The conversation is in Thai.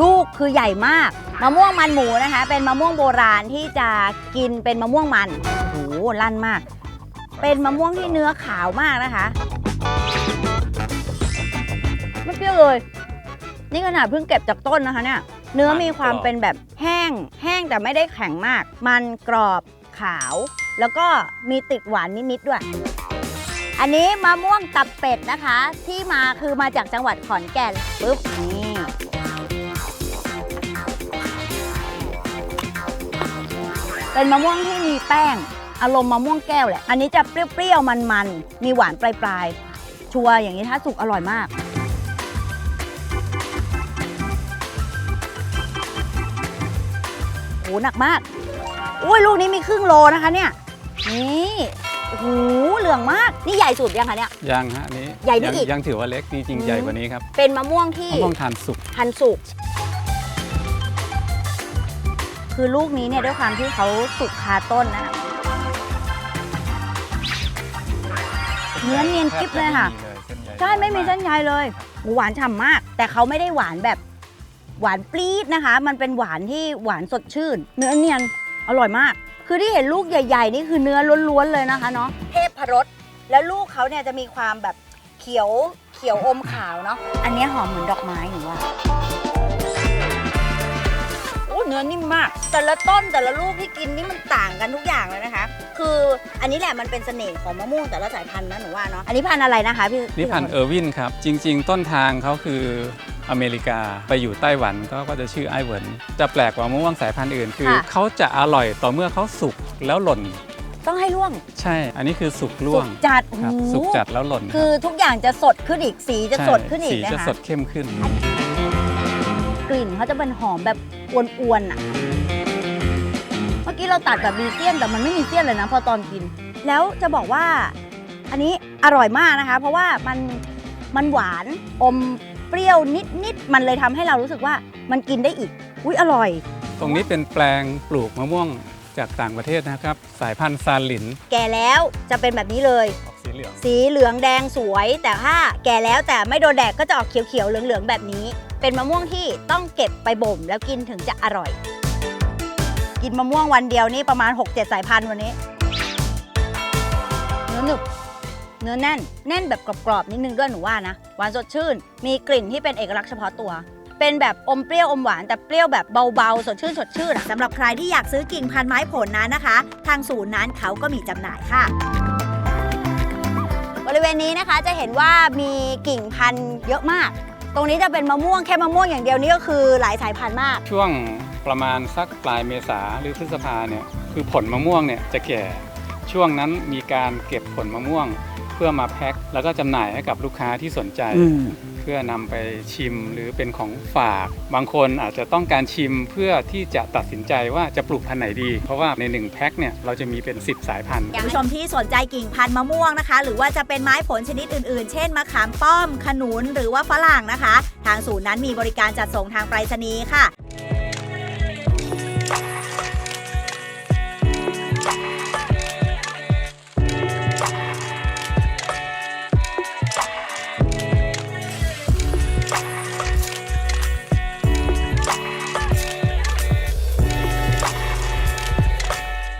ลูกคือใหญ่มากมะม่วงมันหมูนะคะ เป็นมะม่วงโบราณที่จะกินเป็นมะม่วงมันโอ้โหลั่นมาก เป็นมะม่วงที่เนื้อขาวมากนะคะไม่เปรี้ยวเลย นี่ขนาดเพิ่งเก็บจากต้นนะคะเนี่ยเนื้อมีความเป็นแบบแห้ง แห้งแต่ไม่ได้แข็งมาก มันกรอบขาว แล้วก็มีติดหวานนิดๆด้วย อันนี้มะม่วงตับเป็ดนะคะ ที่มาคือมาจากจังหวัดขอนแก่นปุ๊บนี่ เป็นมะม่วงที่มีแป้ง อารมณ์มะม่วงแก้วแหละ อันนี้จะเปรี้ยวๆ มันๆ มีหวานปลายๆ ชัวร์อย่างนี้ถ้าสุกอร่อยมาก โห หนักมาก อุ้ยลูกนี้มีครึ่งโลนะคะเนี่ย นี่โอ้โหเหลืองมาก นี่ใหญ่สุดยังคะเนี่ย ยังฮะอันนี้ ใหญ่ได้ยังอีก ยังถือว่าเล็กจริงอืมๆใหญ่กว่านี้ครับ เป็นมะม่วงที่ มะม่วงทานสุกทันสุก คือลูกนี้เนี่ยด้วยความที่เขาสุกคาต้นนะคะเนื้อเนียนกริบเลยค่ะ ใช่ไม่มีเส้นใยเลยหมูหวานฉ่ำมาก แต่เขาไม่ได้หวานแบบหวานปรี๊ดนะคะ มันเป็นหวานที่หวานสดชื่น เนื้อเนียนอร่อยมาก คือที่เห็นลูกใหญ่ ๆ นี่คือเนื้อล้วนๆเลยนะคะเนาะเทพรสแล้วลูกเขาเนี่ยจะมีความแบบเขียวเขียวอมขาวเนาะอันเนี้ยหอมเหมือนดอกไม้หนูว่าโอ้ เนื้อนิ่มมาก แต่ละต้นแต่ละลูกที่กินนี่มันต่างกันทุกอย่างเลยนะคะ คืออันนี้แหละมันเป็นเสน่ห์ของมะม่วงแต่ละสายพันธุ์นะหนูว่าเนาะ อันนี้พันธุ์อะไรนะคะพี่นี่พันธุ์เออร์วินครับ จริง ๆ ต้นทางเขาคืออเมริกาไปอยู่ไต้หวันก็ก็จะชื่อไอเวิร์นจะแปลกกว่ามะม่วงสายพันธุ์อื่น คือเขาจะอร่อยต่อเมื่อเขาสุกแล้วหล่น ต้องให้ร่วง ใช่ อันนี้คือสุกล่วงสุกจัดครับโอ้โหสุกจัดแล้วหล่น คือทุกอย่างจะสดขึ้นอีกสีจะใช่สดขึ้นอีกสีนะจะคะสดเข้มขึ้น กลิ่นเขาจะเป็นหอมแบบอวนๆอะ เมื่อกี้เราตัดแบบมีเสี้ยนแต่มันไม่มีเสี้ยนเลยนะพอตอนกิน แล้วจะบอกว่า อันนี้อร่อยมากนะคะ เพราะว่ามันมันหวานอมเปรี้ยวนิดๆมันเลยทำให้เรารู้สึกว่ามันกินได้อีก อุ้ยอร่อย ตรงนี้เป็นแปลงปลูกมะม่วงจากต่างประเทศนะครับ สายพันธุ์ซาลิน แก่แล้วจะเป็นแบบนี้เลยออกสีเห ลืองสีเหลืองแดงสวย แต่ถ้าแก่แล้วแต่ไม่โดนแดดก็จะออกเขียวๆเหลืองๆแบบนี้ เป็นมะม่วงที่ต้องเก็บไปบ่มแล้วกินถึงจะอร่อย กินมะม่วงวันเดียวนี่ประมาณ 6-7 สายพันธุ์วันนี้ เนื้อหนึบเนื้อแน่น แน่นแบบกรอบๆนิดนึงด้วยหนูว่านะหวานสดชื่น มีกลิ่นที่เป็นเอกลักษณ์เฉพาะตัว เป็นแบบอมเปรี้ยวอมหวานแต่เปรี้ยวแบบเบาๆ สดชื่นสดชื่นสำหรับใครที่อยากซื้อกิ่งพันไม้ผลนั้นนะคะ ทางศูนย์นั้นเขาก็มีจำหน่ายค่ะ ริเวณนี้นะคะจะเห็นว่ามีกิ่งพันธุ์เยอะมาก ตรงนี้จะเป็นมะม่วงแค่มะม่วงอย่างเดียวนี่ก็คือหลายสายพันธุ์มาก ช่วงประมาณสักปลายเมษาหรือพฤษภาเนี่ยคือผลมะม่วงเนี่ยจะแก่ช่วงนั้นมีการเก็บผลมะม่วง พื่อมาแพ็คแล้วก็จำหน่ายให้กับลูกค้าที่สนใจเพื่อนำไปชิมหรือเป็นของฝาก บางคนอาจจะต้องการชิมเพื่อที่จะตัดสินใจว่าจะปลูกพันธุ์ไหนดี เพราะว่าใน1แพ็คเนี่ยเราจะมีเป็น 10 สายพันธุ์ คุณผู้ชมที่สนใจกิ่งพันธุ์มะม่วงนะคะ หรือว่าจะเป็นไม้ผลชนิดอื่นๆ เช่นมะขามป้อม ขนุน หรือว่าฝรั่งนะคะ ทางศูนย์นั้นมีบริการจัดส่งทางไปรษณีย์ค่ะ